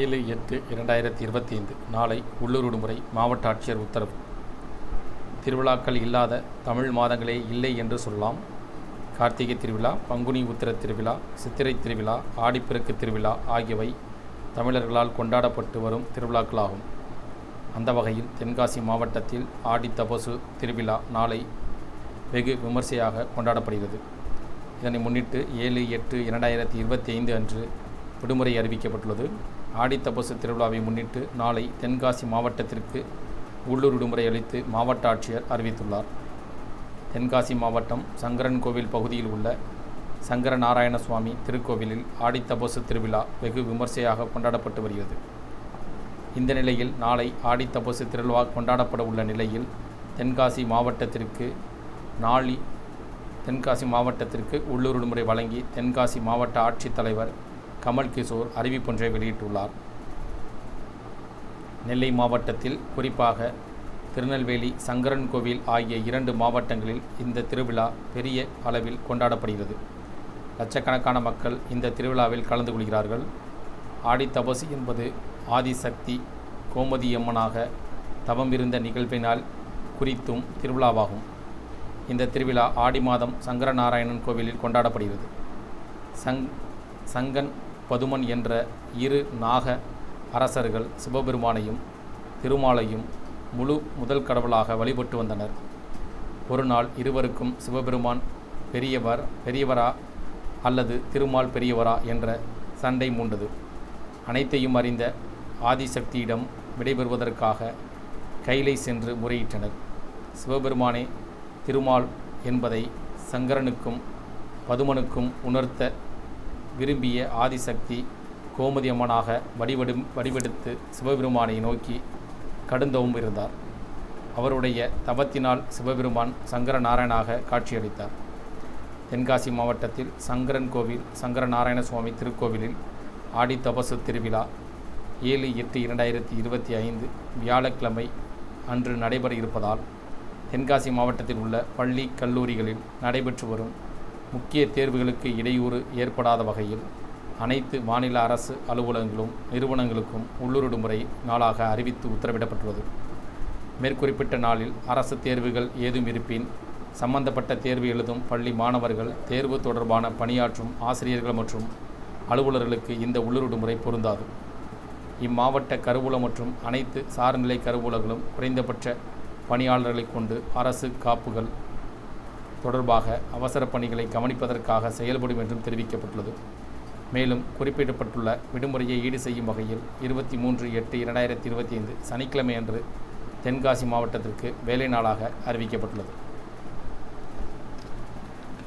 ஏழு எட்டு இரண்டாயிரத்தி இருபத்தி ஐந்து நாளை உள்ளூர் விடுமுறை மாவட்ட ஆட்சியர் உத்தரவு. திருவிழாக்கள் இல்லாத தமிழ் மாதங்களே இல்லை என்று சொல்லலாம். கார்த்திகை திருவிழா பங்குனி உத்திர திருவிழா சித்திரை திருவிழா ஆடிப்பெருக்கு திருவிழா ஆகியவை தமிழர்களால் கொண்டாடப்பட்டு வரும் திருவிழாக்களாகும். அந்த வகையில் தென்காசி மாவட்டத்தில் ஆடி தபசு திருவிழா நாளை வெகு விமர்சையாக கொண்டாடப்படுகிறது. இதனை முன்னிட்டு ஏழு எட்டு இரண்டாயிரத்தி இருபத்தி ஐந்து அன்று விடுமுறை அறிவிக்கப்பட்டுள்ளது. ஆடித்தபசு திருவிழாவை முன்னிட்டு நாளை தென்காசி மாவட்டத்திற்கு உள்ளூர் விடுமுறை அளித்து மாவட்ட ஆட்சியர் அறிவித்துள்ளார். தென்காசி மாவட்டம் சங்கரன் கோவில் பகுதியில் உள்ள சங்கர நாராயண சுவாமி திருக்கோவிலில் ஆடித்தபசு திருவிழா வெகு விமர்சையாக கொண்டாடப்பட்டு வருகிறது. இந்த நிலையில் நாளை ஆடித்தபசு திருவிழா கொண்டாடப்பட உள்ள நிலையில் தென்காசி மாவட்டத்திற்கு நாளி தென்காசி மாவட்டத்திற்கு உள்ளூர் விடுமுறை வழங்கி தென்காசி மாவட்ட ஆட்சித்தலைவர் கமல் கிஷோர் அறிவிப்பொன்றை வெளியிட்டுள்ளார். நெல்லை மாவட்டத்தில் குறிப்பாக திருநெல்வேலி சங்கரன் கோவில் ஆகிய இரண்டு மாவட்டங்களில் இந்த திருவிழா பெரிய அளவில் கொண்டாடப்படுகிறது. லட்சக்கணக்கான மக்கள் இந்த திருவிழாவில் கலந்து கொள்கிறார்கள். ஆடித்தபசு என்பது ஆதிசக்தி கோமதியம்மனாக தவம் இருந்த நிகழ்வினால் குறித்தும் திருவிழாவாகும். இந்த திருவிழா ஆடி மாதம் சங்கரநாராயணன் கோவிலில் கொண்டாடப்படுகிறது. சங் சங்கன் பதுமன் என்ற இரு நாக அரசர்கள் சிவபெருமானையும் திருமாலையும் முழு முதல் கடவுளாக வழிபட்டு வந்தனர். ஒரு நாள் இருவருக்கும் சிவபெருமான் பெரியவர் பெரியவரா அல்லது திருமால் பெரியவரா என்ற சண்டை மூண்டது. அனைத்தையும் அறிந்த ஆதிசக்தியிடம் விடைபெறுவதற்காக கைலை சென்று முறையிட்டனர். சிவபெருமானே திருமால் என்பதை சங்கரனுக்கும் பதுமனுக்கும் உணர்த்த விரும்பிய ஆதிசக்தி கோமதி அம்மனாக வடிவெடு வடிவெடுத்து சிவபெருமானை நோக்கி கடுந்தவும் இருந்தார். அவருடைய தவத்தினால் சிவபெருமான் சங்கரநாராயணாக காட்சியளித்தார். தென்காசி மாவட்டத்தில் சங்கரன் கோவில் சங்கரநாராயண சுவாமி திருக்கோவிலில் ஆடி தபசு திருவிழா ஏழு எட்டு இரண்டாயிரத்தி இருபத்தி ஐந்து வியாழக்கிழமை அன்று நடைபெற இருப்பதால் தென்காசி மாவட்டத்தில் உள்ள பள்ளி கல்லூரிகளில் நடைபெற்று வரும் முக்கிய தேர்வுகளுக்கு இடையூறு ஏற்படாத வகையில் அனைத்து மாநில அரசு அலுவலகங்களும் நிறுவனங்களுக்கும் உள்ளூர் விடுமுறை நாளாக அறிவித்து உத்தரவிடப்பட்டுள்ளது. மேற்குறிப்பிட்ட நாளில் அரசு தேர்வுகள் ஏதும் இருப்பின் சம்பந்தப்பட்ட தேர்வு எழுதும் பள்ளி மாணவர்கள் தேர்வு தொடர்பான பணியாற்றும் ஆசிரியர்கள் மற்றும் அலுவலர்களுக்கு இந்த உள்ளூர் விடுமுறை பொருந்தாது. இம்மாவட்ட கருவூலம் மற்றும் அனைத்து சார்நிலை கருவூலங்களும் குறைந்தபட்ச பணியாளர்களை கொண்டு அரசு காப்புகள் தொடர்பாக அவசர பணிகளை கவனிப்பதற்காக செயல்படும் என்றும் தெரிவிக்கப்பட்டுள்ளது. மேலும் குறிப்பிடப்பட்டுள்ள விடுமுறையை ஈடு செய்யும் வகையில் இருபத்தி மூன்று எட்டு இரண்டாயிரத்தி இருபத்தி ஐந்து சனிக்கிழமை அன்று தென்காசி மாவட்டத்திற்கு வேலை நாளாக அறிவிக்கப்பட்டுள்ளது.